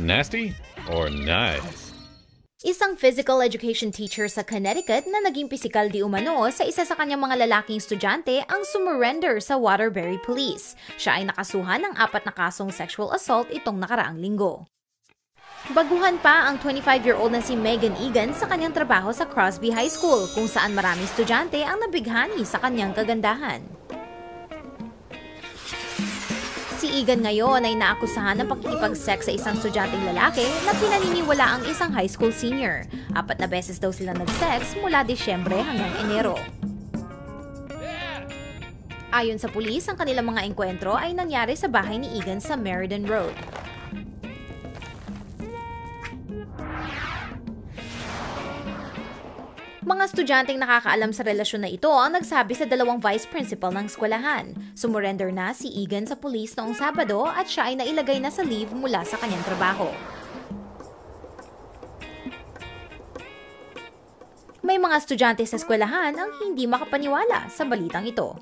Nasty or nice? Isang physical education teacher sa Connecticut na naging pisikal di umano sa isa sa kanyang mga lalaking estudyante ang sumurrender sa Waterbury Police. Siya ay nakasuhan ng apat na kasong sexual assault itong nakaraang linggo. Baguhan pa ang 25-year-old na si Megan Egan sa kanyang trabaho sa Crosby High School kung saan maraming estudyante ang nabighani sa kanyang kagandahan. Si Egan ngayon ay naakusahan ng pakikipag-sex sa isang estudyanteng lalaki na pinaniniwala ang isang high school senior. Apat na beses daw sila nag-sex mula Desyembre hanggang Enero. Ayon sa pulis, ang kanilang mga engkwentro ay nangyari sa bahay ni Egan sa Meriden Road. Mga estudyanteng nakakaalam sa relasyon na ito ang nagsabi sa dalawang vice principal ng eskwelahan. Sumurrender na si Egan sa pulis noong Sabado at siya ay nailagay na sa leave mula sa kanyang trabaho. May mga estudyante sa eskwelahan ang hindi makapaniwala sa balitang ito.